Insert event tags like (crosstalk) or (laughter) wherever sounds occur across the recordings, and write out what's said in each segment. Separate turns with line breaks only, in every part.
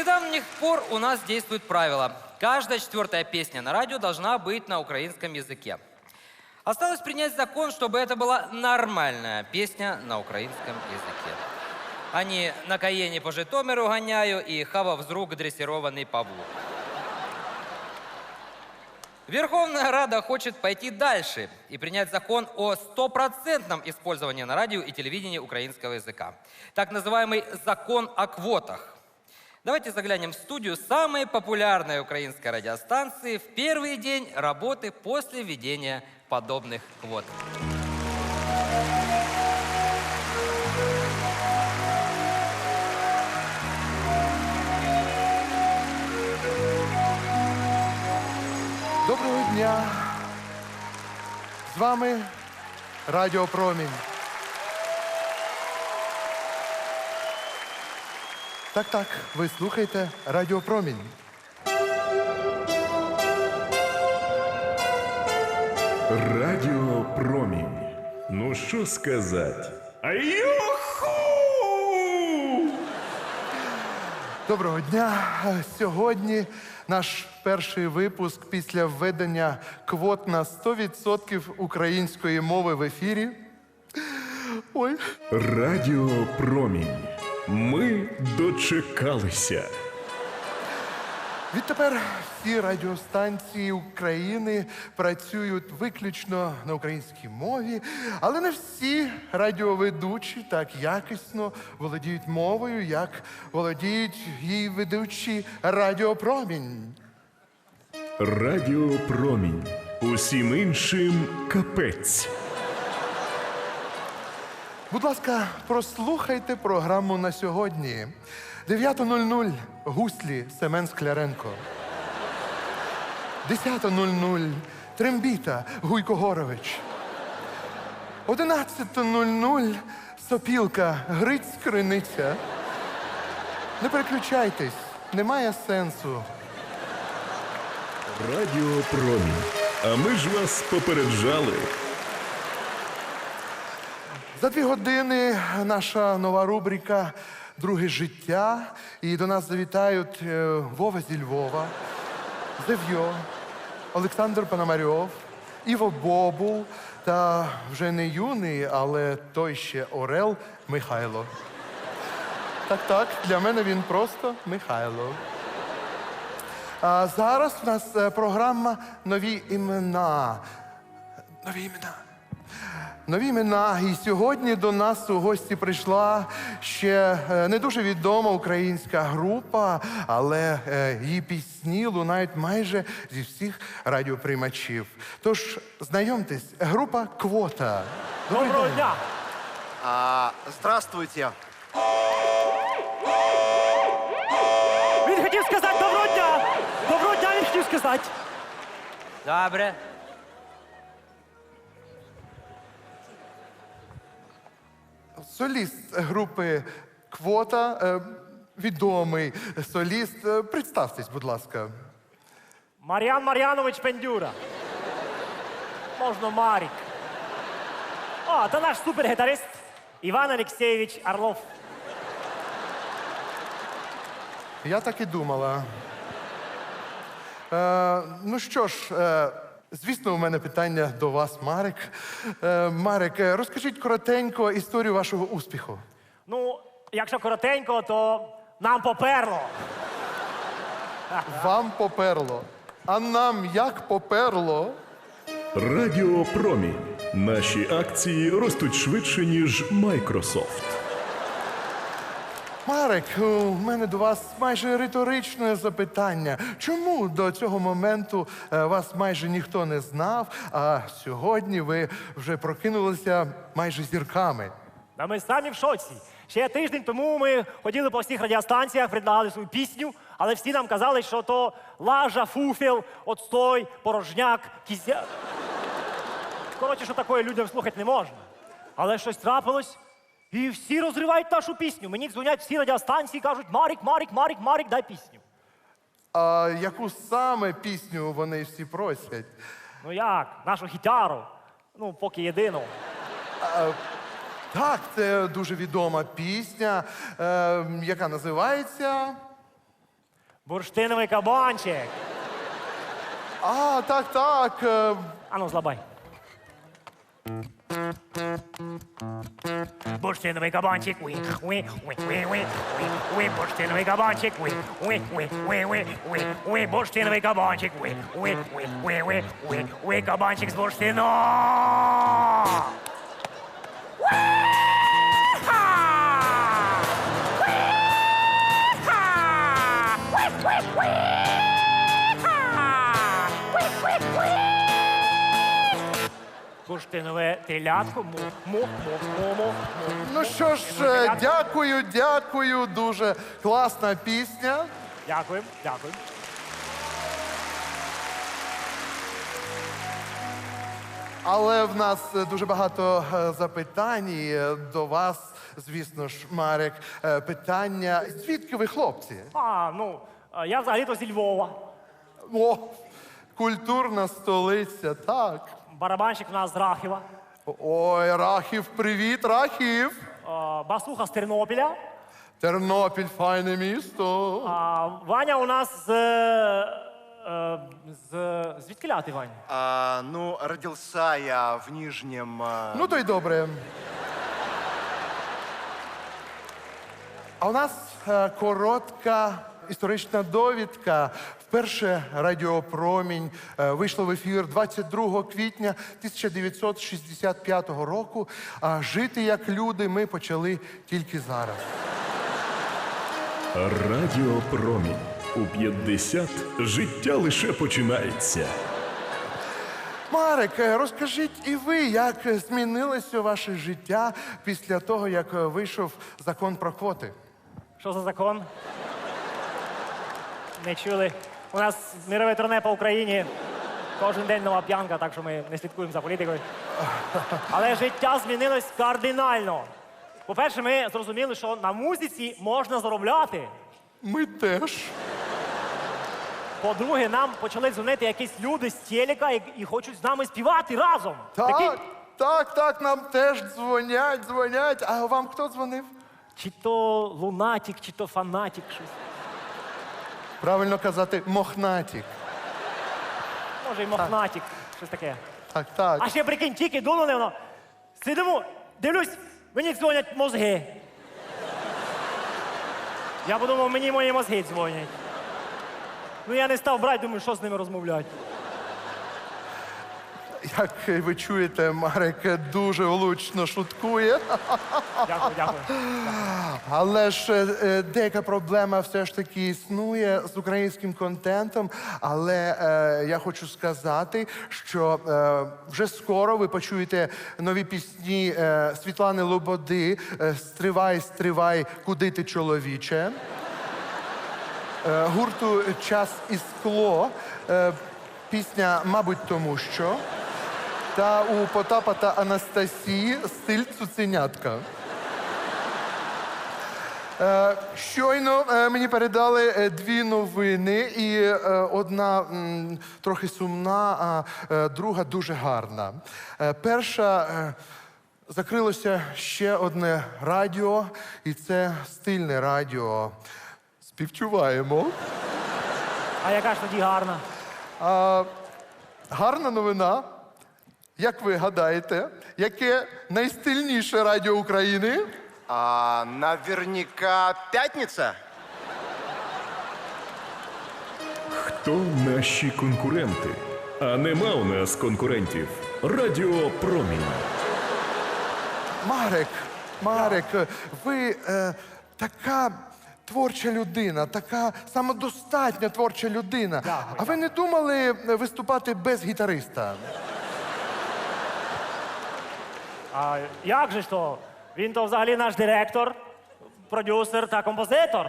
недавних пор у нас действует правило. Каждая четвертая песня на радио должна быть на украинском языке. Осталось принять закон, чтобы это была нормальная песня на украинском языке. А не «На Каене по Житомиру гоняю» и «Хава взрук дрессированный Павлу». Верховная Рада хочет пойти дальше и принять закон о стопроцентном использовании на радио и телевидении украинского языка. Так называемый закон о квотах. Давайте заглянем в студию самой популярной украинской радиостанции в первый день работы после введения подобных квот.
Доброго дня. З вами Радіо Промінь. Так, так, ви слухаєте Радіо Промінь.
Радіо Промінь. Ну що сказати? А Юху!
Доброго дня. Сьогодні наш перший випуск після введення квот на 100% української мови в ефірі. Ой.
Радіо Промінь. Ми дочекалися.
Відтепер всі радіостанції України працюють виключно на українській мові, але не всі радіоведучі так якісно володіють мовою, як володіють її ведучі Радіопромінь.
Радіо Промінь. Усім іншим капець.
Будь ласка, прослухайте програму на сьогодні. 9.00 гуслі Семен Скляренко. 10.00 Трембіта Гуйко Горович. 11.00 Сопілка Гриць Криниця. Не переключайтесь, немає сенсу.
Радіо Промінь. А ми ж вас попереджали.
За дві години наша нова рубрика Друге життя. І до нас завітають е, Вова зі Львова, Зев'йо, Олександр Пономарьов, Іво Бобул та вже не юний, але той ще Орел Михайло. Так, так, для мене він просто Михайло. А зараз у нас е, програма Нові імена. Нові імена. Нові імена. І сьогодні до нас у гості прийшла ще е, не дуже відома українська група, але е, її пісні лунають майже зі всіх радіоприймачів. Тож знайомтесь, група Квота. Добрий
Доброго
день.
дня!
А, здравствуйте.
Він хотів сказати доброго дня! Доброго дня він хотів сказати.
Добре.
Соліст групи Квота, е, відомий соліст. Е, Представтесь, будь ласка.
Мар'ян Мар'янович Пендюра. Можна Марік. О, це наш супергітарист Іван Олексійович Орлов.
Я так і думала. Е, ну що ж, е, звісно, у мене питання до вас, Марик. Е, Марик, е, розкажіть коротенько історію вашого успіху.
Ну, якщо коротенько, то нам поперло.
Вам поперло. А нам як поперло?
Радіо Промінь. Наші акції ростуть швидше, ніж Майкрософт.
Марик, у мене до вас майже риторичне запитання. Чому до цього моменту е, вас майже ніхто не знав, а сьогодні ви вже прокинулися майже зірками?
Та ми самі в шоці. Ще тиждень тому ми ходили по всіх радіостанціях, предлагали свою пісню, але всі нам казали, що то лажа, фуфіл, отстой, порожняк, кізя. Коротше, що такое людям слухати не можна. Але щось трапилось, і всі розривають нашу пісню. Мені дзвонять всі радіостанції, кажуть, Марік, Марік, Марік, Марік, дай пісню.
А яку саме пісню вони всі просять?
Ну як, нашу гітару. Ну, поки єдину.
Так, це дуже відома пісня, е, яка називається
Бурштиновий кабанчик.
А, так, так. е,
Ану, злабай. Бурштиновий кабанчик, уи, уи, уи, уи, уи, уи, уи, бурштиновий кабанчик, уи, уи, уи, уи, уи, уи, уи, бурштиновий кабанчик, уи, уи, уи, уи, уи, уи, уи, кабанчик з бурштину. Бурштинове телятко, му, му, му, му, му, му.
Ну що ж, дякую, дякую. Дуже класна пісня.
Дякую, дякую.
Але в нас дуже багато е, запитань е, до вас, звісно ж, Марek. Е, Питання: звідки ви хлопці?
А, ну, я взагалі-то зі Львова.
О, культурна столиця, так.
Барабанщик у нас з Рахіва.
Ой, Рахів, привіт, Рахів!
Басуха з Тернопіля.
Тернопіль, файне місто.
А Ваня у нас з. е, з звідки ляти, Ваня?
А, ну, родился я в Нижнем... а,
Ну, то й добре. А у нас е, коротка історична довідка. Вперше Радіопромінь е, вийшло в ефір 22 квітня 1965 року. А жити як люди ми почали тільки зараз.
Радіо Промінь. У 50 життя лише починається.
Марик, е, розкажіть і ви, як змінилося ваше життя після того, як вийшов закон про квоти?
Що за закон? Не чули. У нас мирове турне по Україні. Кожен день нова п'янка, так що ми не слідкуємо за політикою. Але життя змінилось кардинально. По-перше, ми зрозуміли, що на музиці можна заробляти.
Ми теж.
По-друге, нам почали дзвонити якісь люди з телека і, і хочуть з нами співати разом.
Так,
Такі-
так, так, нам теж дзвонять, дзвонять. А вам хто дзвонив?
Чи то лунатік, чи то фанатік щось.
Правильно казати, мохнатік.
Може, й мохнатік, щось таке.
Так, так.
А ще прикинь, тільки дунули воно. Сидимо, дивлюсь, мені дзвонять мозги. Я подумав, мені мої мозги дзвонять. Ну я не став брати, думаю, що з ними розмовляти.
Як ви чуєте, Марek дуже влучно шуткує.
Дякую, дякую.
Але ж е, е, деяка проблема все ж таки існує з українським контентом. Але е, я хочу сказати, що е, вже скоро ви почуєте нові пісні е, Світлани Лободи е, Стривай, стривай, куди ти чоловіче. Е, гурту Час і скло. Е, пісня, мабуть, тому що. Та у Потапа та Анастасії стиль цуценятка. Е, Щойно е, мені передали е, дві новини, і е, одна м, трохи сумна, а е, друга дуже гарна. Е, Перша е, закрилося ще одне радіо, і це стильне радіо. Співчуваємо.
А яка ж тоді гарна?
А, гарна новина. Як ви гадаєте, яке найстильніше радіо України?
а, наверняка пятница?
Хто наші конкуренти? А нема у нас конкурентів. Радіо Промінь.
Марек, Марек, ви е, така творча людина, така самодостатня творча людина. А ви не думали виступати без гітариста?
А як же ж то? Він то взагалі наш директор, продюсер та композитор.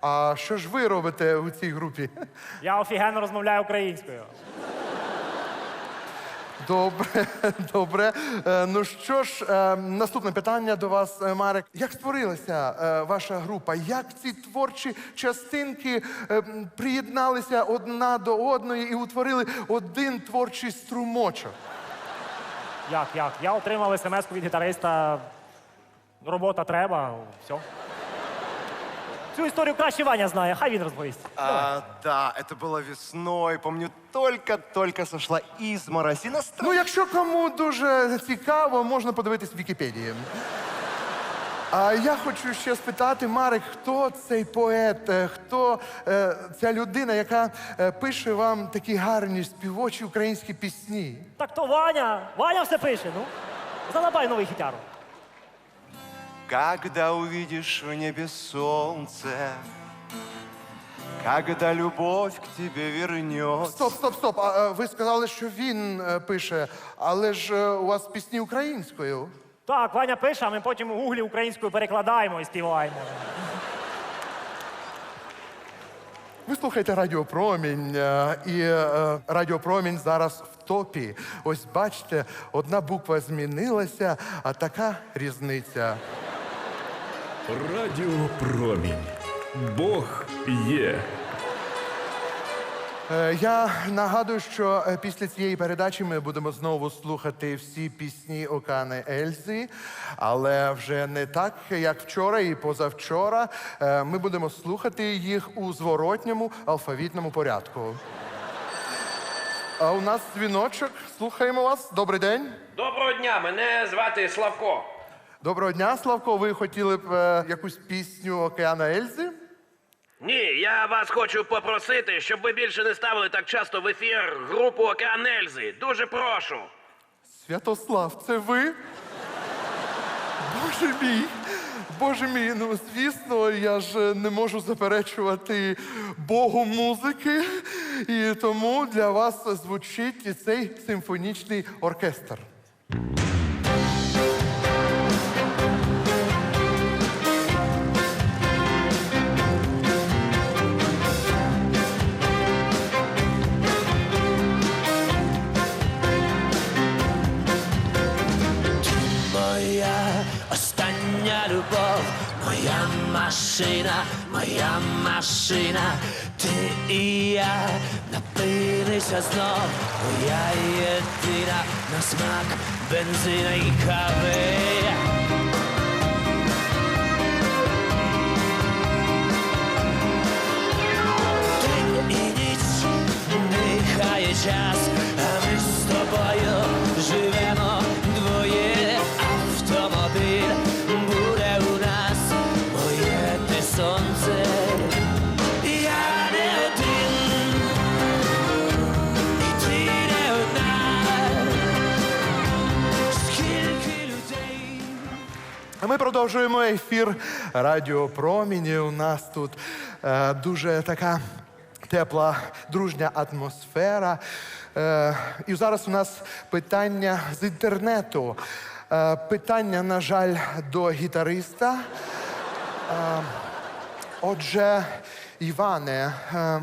А що ж ви робите у цій групі? (laughs)
Я офігенно розмовляю українською.
Добре, (laughs) добре. Е, ну що ж, е, наступне питання до вас, е, Марек. Як створилася е, ваша група? Як ці творчі частинки е, м, приєдналися одна до одної і утворили один творчий струмочок?
Як, як? Я отримав смс від гітариста. Робота треба, все. цю історію краще Ваня знає, хай він розповість.
А, да, это было весной. Помню, только-только сошла изморозь. И настро-
Ну, якщо кому дуже цікаво, можна подивитись в Вікіпедії. А я хочу ще спитати, Марик, хто цей поет, е, хто е, ця людина, яка е, пише вам такі гарні співочі українські пісні?
Так то Ваня, Ваня все пише, ну. Залабай новий хітяру.
Когда увидишь в небе солнце, когда любовь к тебе вернется.
Стоп, стоп, стоп. А, е, ви сказали, що він е, пише, але ж е, у вас пісні українською.
Так, Ваня пише, а ми потім у гуглі українською перекладаємо і співаємо.
Ви слухаєте Радіопромінь, е, і е, Радіопромінь зараз в топі. Ось бачите, одна буква змінилася, а така різниця.
Радіо Промінь. Бог є.
Е, Я нагадую, що е, після цієї передачі ми будемо знову слухати всі пісні Окани Ельзи, але вже не так, як вчора і позавчора. Е, Ми будемо слухати їх у зворотньому алфавітному порядку. А у нас дзвіночок. Слухаємо вас. Добрий день.
Доброго дня, мене звати Славко.
Доброго дня, Славко. Ви хотіли б е, якусь пісню Океана Ельзи?
Ні, я вас хочу попросити, щоб ви більше не ставили так часто в ефір групу Океан Ельзи. Дуже прошу.
Святослав, це ви? Боже мій, Боже мій, ну звісно, я ж е, не можу заперечувати Богу музики, і тому для вас звучить цей симфонічний оркестр.
Машина, ти і я напилися знов, я єдина на смак бензина і кави. Ти і ніч, нехай час,
продовжуємо ефір Радіо Проміні. У нас тут е, дуже така тепла, дружня атмосфера. Е, і зараз у нас питання з інтернету. Е, питання, на жаль, до гітариста. Е, отже, Іване, е,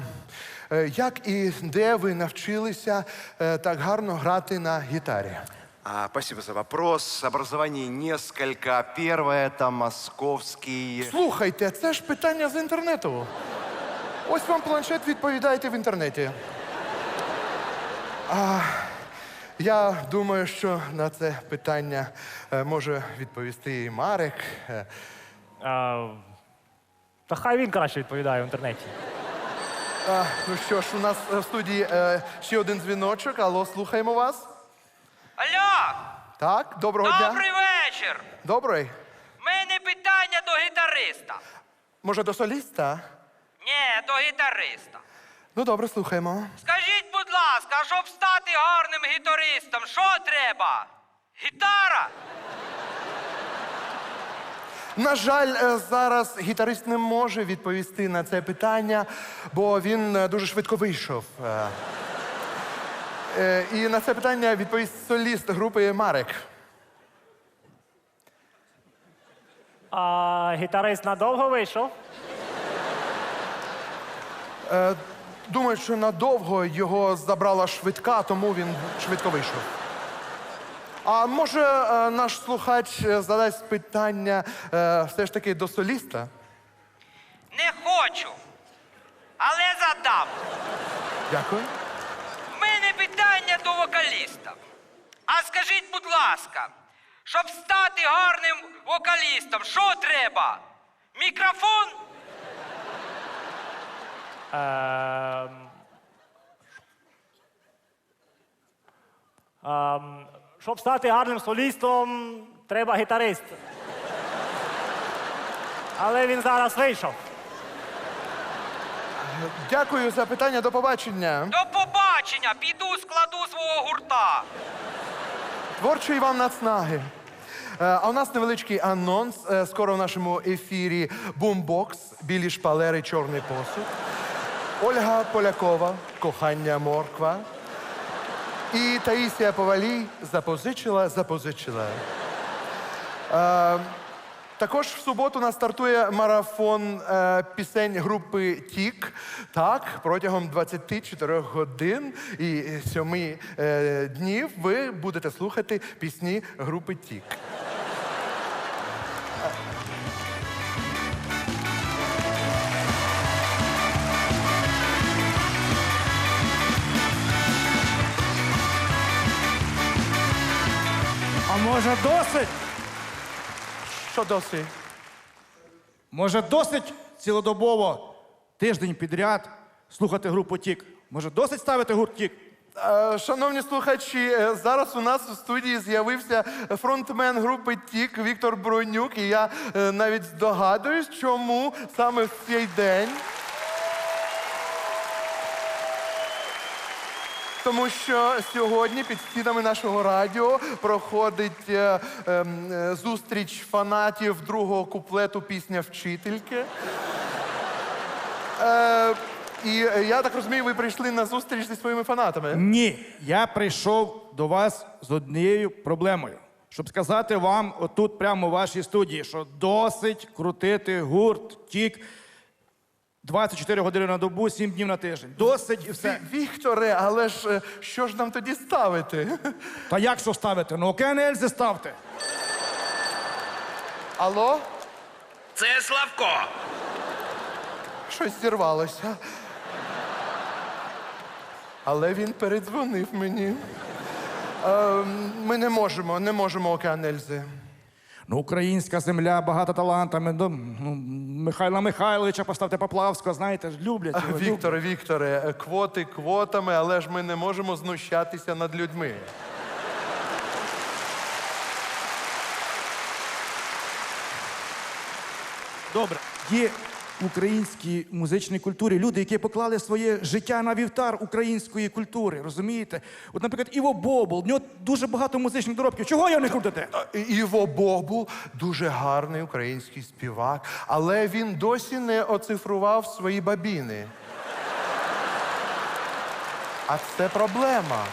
е, як і де ви навчилися е, так гарно грати на гітарі?
А, спасибо за вопрос. Образований несколько. Первое это московский.
Слухайте, це ж питання з інтернету. Ось вам планшет, відповідаєте в інтернеті. А, я думаю, що на це питання е, може відповісти і Марик. Е,
А, та хай він краще відповідає в інтернеті.
А, ну що ж, у нас в студії е, ще один дзвіночок. Алло, слухаємо вас. Так, доброго дня.
Добрий вечір!
Добрий.
Мене питання до гітариста.
Може, до соліста?
Ні, до гітариста.
Ну, добре, слухаємо.
Скажіть, будь ласка, щоб стати гарним гітаристом, що треба? Гітара?
На жаль, е, зараз гітарист не може відповісти на це питання, бо він е, дуже швидко вийшов. Е, е, І на це питання відповість соліст групи Марек.
А гітарист надовго вийшов?
Думаю, що надовго його забрала швидка, тому він швидко вийшов. А може, е, наш слухач е, задасть питання е, все ж таки до соліста?
Не хочу. Але задам.
Дякую.
В мене питання до вокаліста. А скажіть, будь ласка, щоб стати гарним вокалістом, що треба? Мікрофон?
Ем, ем, щоб стати гарним солістом, треба гітарист. Але він зараз вийшов.
Дякую за питання. До побачення.
До побачення! Піду складу свого гурта.
Творчої вам нацнаги. Е, А у нас невеличкий анонс. Е, Скоро в нашому ефірі бумбокс, білі шпалери, чорний посуд. Ольга Полякова, кохання морква. І Таїсія Повалій запозичила, запозичила. Також в суботу нас стартує марафон е, пісень групи Тік. Так, протягом 24 годин і 7 е, днів ви будете слухати пісні групи Тік.
А може досить?
Що досить?
Може досить цілодобово тиждень підряд слухати групу Тік? Може досить ставити гурт Тік?
Е, Шановні слухачі, е, зараз у нас у студії з'явився фронтмен групи Тік Віктор Бронюк. І я е, навіть здогадуюсь, чому саме в цей день. Тому що сьогодні під стінами нашого радіо проходить е, ем, е, зустріч фанатів другого куплету пісня Вчительки. Е, і е, я так розумію, ви прийшли на зустріч зі своїми фанатами.
Ні, я прийшов до вас з однією проблемою. Щоб сказати вам отут, прямо у вашій студії, що досить крутити гурт Тік 24 години на добу, 7 днів на тиждень. Досить і все.
Вікторе, але ж е, що ж нам тоді ставити? (laughs)
Та як що ставити? Ну окей, Ельзи ставте.
Алло?
Це Славко.
Щось зірвалося. Але він передзвонив мені. Е, ми не можемо, не можемо океан Ельзи.
Ну, українська земля багата талантами. Ну, ну, Михайла Михайловича поставте Поплавського, знаєте ж, люблять його. люблять.
Вікторе, Вікторе, е, квоти квотами, але ж ми не можемо знущатися над людьми.
Добре. Є в українській музичній культурі люди, які поклали своє життя на вівтар української культури, розумієте? От, наприклад, Іво Бобол, в нього дуже багато музичних доробків. Чого його не крутите?
Іво Бобул дуже гарний український співак, але він досі не оцифрував свої бабіни. А це проблема.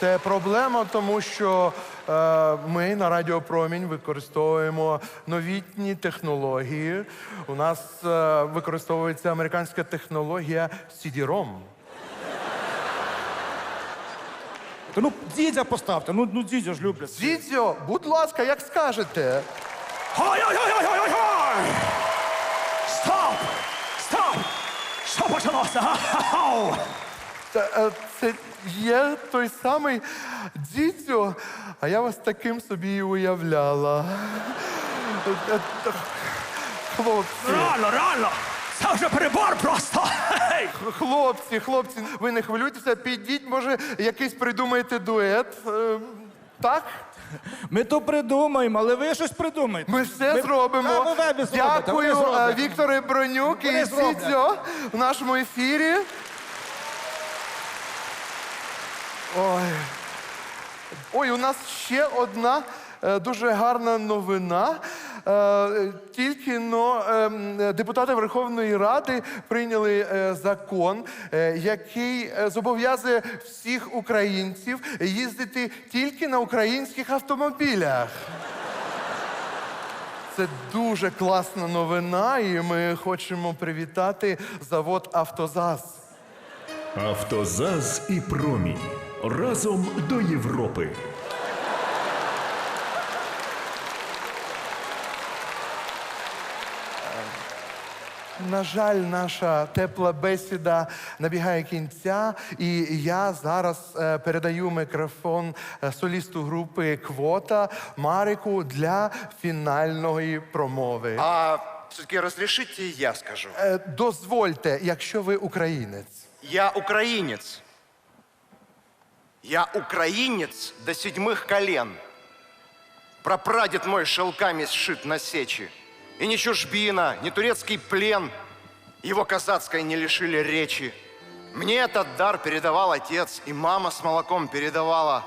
Це проблема, тому що ми на Радіо Промінь використовуємо новітні технології. У нас е, використовується американська технологія CD-ROM.
Та ну дідя поставте, ну, ну дідя ж люблять.
Дідзьо, будь ласка, як скажете.
Ой-ой-ой-ой-ой-ой! Стоп! Стоп! Що почалося? Ха-ха-хау!
Е, Це є той самий дідзьо, а я вас таким собі і уявляла. Е, е, Хлопці,
Реально, реально! Це вже перебор просто!
Хлопці, хлопці, ви не хвилюйтеся, підіть, може, якийсь придумаєте дует. Е, Так?
Ми то придумаємо, але ви щось придумайте.
Ми все
Ви-
зробимо.
Та, ви- ви зробите,
Дякую, е, Вікторе Бронюк
Вони
і
зроблять.
Дідзьо в нашому ефірі. Ой. Ой, у нас ще одна е, дуже гарна новина. Е, Тільки но ем, депутати Верховної Ради прийняли е, закон, е, який е, зобов'язує всіх українців їздити тільки на українських автомобілях. Це дуже класна новина, і ми хочемо привітати завод Автозас.
Автозаз і промінь. Разом до Європи.
На жаль, наша тепла бесіда набігає кінця, і я зараз е, передаю мікрофон е, солісту групи Квота Марику для фінальної промови.
А все-таки разрешите я скажу.
Е, дозвольте, якщо ви українець.
Я украинец. Я украинец до седьмых колен. Прапрадед мой шелками сшит на сечи. И ни чужбина, ни турецкий плен его казацкой не лишили речи. Мне этот дар передавал отец, и мама с молоком передавала.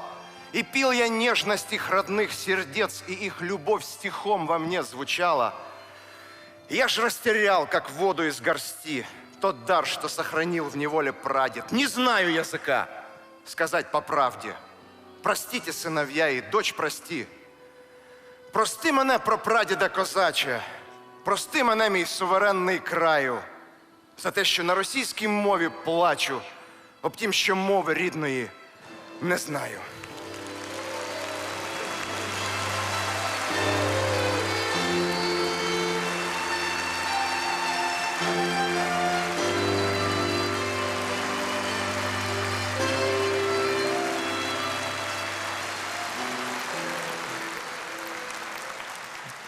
И пил я нежность их родных сердец, и их любовь стихом во мне звучала. Я ж растерял, как воду из горсти, тот дар, что сохранил в неволе прадед. Не знаю языка, сказать по правді. Простите, синов'я, і дочь прости. Прости мене, прапрадіда козаче, прости мене, мій суверенний краю, за те, що на російській мові плачу, об тім, що мови рідної не знаю.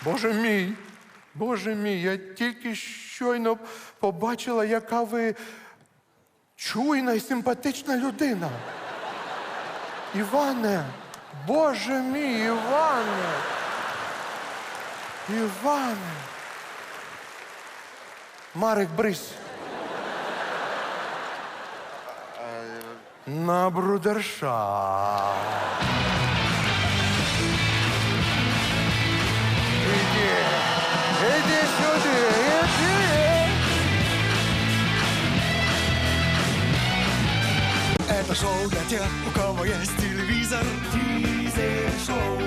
Боже мій, Боже мій, я тільки щойно побачила, яка ви чуйна і симпатична людина. Іване, Боже мій, Іване. Іване. Марик, брись. На брудерша.
шоу для тех, у кого есть телевизор. Дизель шоу.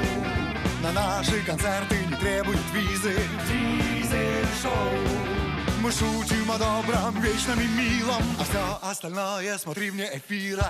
На наши концерты не требуют визы. Дизель шоу. Мы шутим о добром, вечном и милом, а все остальное смотри вне эфира.